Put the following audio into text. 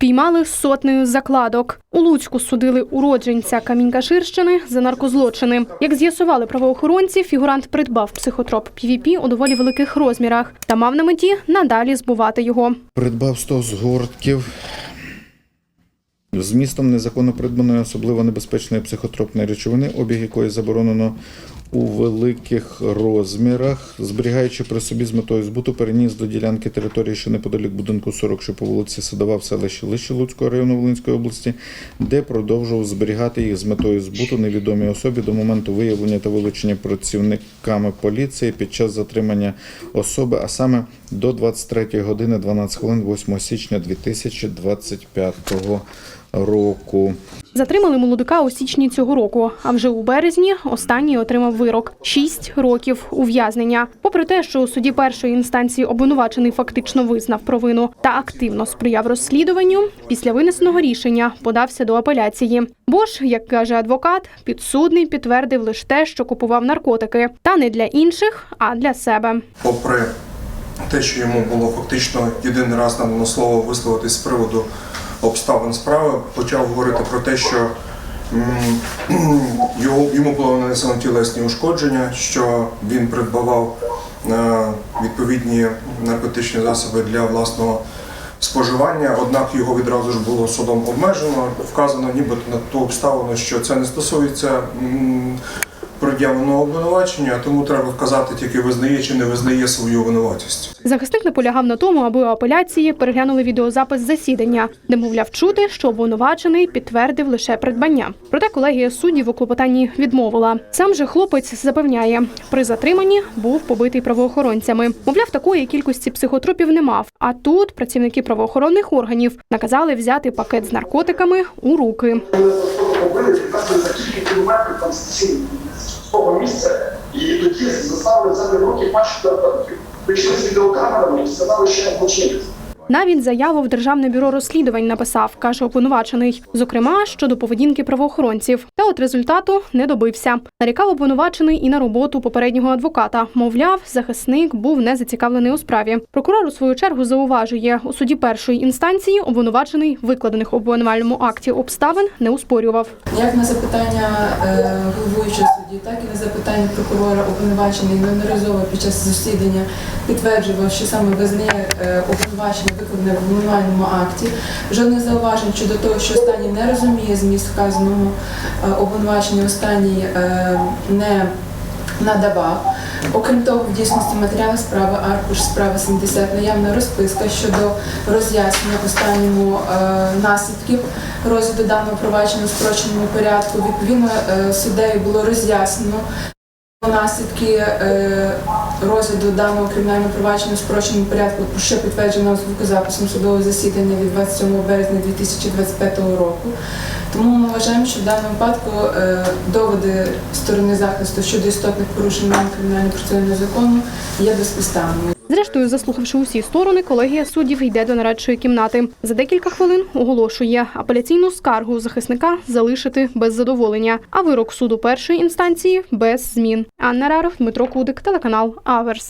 Піймали сотнею закладок. У Луцьку судили уродженця Камінь-Каширщини за наркозлочини. Як з'ясували правоохоронці, фігурант придбав психотроп PVP у доволі великих розмірах та мав на меті надалі збувати його. Придбав 100 згортків. З містом незаконно придбаної особливо небезпечної психотропної речовини, обіг якої заборонено у великих розмірах, зберігаючи при собі з метою збуту, переніс до ділянки території, що неподалік будинку 40, що по вулиці Садова в селищі Лище Луцького району Волинської області, де продовжував зберігати їх з метою збуту невідомій особі до моменту виявлення та вилучення працівниками поліції під час затримання особи, а саме до 23 години 12 хвилин 8 січня 2025 року. Затримали молодика у січні цього року. А вже у березні останній отримав вирок шість років ув'язнення. Попри те, що у суді першої інстанції обвинувачений фактично визнав провину та активно сприяв розслідуванню, після винесеного рішення подався до апеляції. Бо ж, як каже адвокат, підсудний підтвердив лише те, що купував наркотики, та не для інших, а для себе. попри те, що йому було фактично єдиний раз надано слово висловитись з приводу обставин справи, почав говорити про те, що йому було нанесено тілесні ушкодження, що він придбавав е, відповідні наркотичні засоби для власного споживання, однак його відразу ж було судом обмежено, вказано нібито на ту обставину, що це не стосується пред'явленого обвинувачення, тому треба вказати тільки визнає чи не визнає свою винуватість. Захисник наполягав на тому, аби у апеляції переглянули відеозапис засідання, де мовляв чути, що обвинувачений підтвердив лише придбання. Проте колегія суддів у клопотанні відмовила. Сам же хлопець запевняє, при затриманні був побитий правоохоронцями. Мовляв, такої кількості психотропів не мав. А тут працівники правоохоронних органів наказали взяти пакет з наркотиками у руки. побили приблизно за кілька кілометрів там з того місця, і тоді заставили в руки пачку наркотиків. Прийшли з відеокамерами і сказали, що я злочинець. Навіть заяву в Державне бюро розслідувань написав, каже обвинувачений, зокрема щодо поведінки правоохоронців. Та от результату не добився. Нарікав обвинувачений і на роботу попереднього адвоката. Мовляв, захисник був не зацікавлений у справі. Прокурор у свою чергу зауважує, у суді першої інстанції обвинувачений викладених у обвинувальному акті обставин не успорював. Як на запитання е, головуючого судді, так і на запитання прокурора обвинувачений неодноразово під час засідання підтверджував, що саме визнає е, обвинувачення викладене в обвинувальному акті. Жодних зауважень щодо того, що останній не розуміє зміст вказаного е, обвинувачення, останній е, не надавав. Окрім того, в дійсності матеріали справи аркуш справи 70 наявна розписка щодо роз'яснення останньому е, наслідків розгляду даного провадження у спрощеному порядку. Відповідно, е, суддею було роз'яснено наслідки е, розгляду даного кримінального провадження в спрощеному порядку, ще підтверджено звукозаписом судового засідання від 27 березня 2025 року. Тому ми вважаємо, що в даному випадку е, доводи сторони захисту щодо істотних порушень кримінального процесуального закону є безпідставними. Зрештою, заслухавши усі сторони, колегія суддів йде до нарадчої кімнати. За декілька хвилин оголошує апеляційну скаргу захисника залишити без задоволення, а вирок суду першої інстанції без змін. Анна Раров, Дмитро Кудик, телеканал Аверс.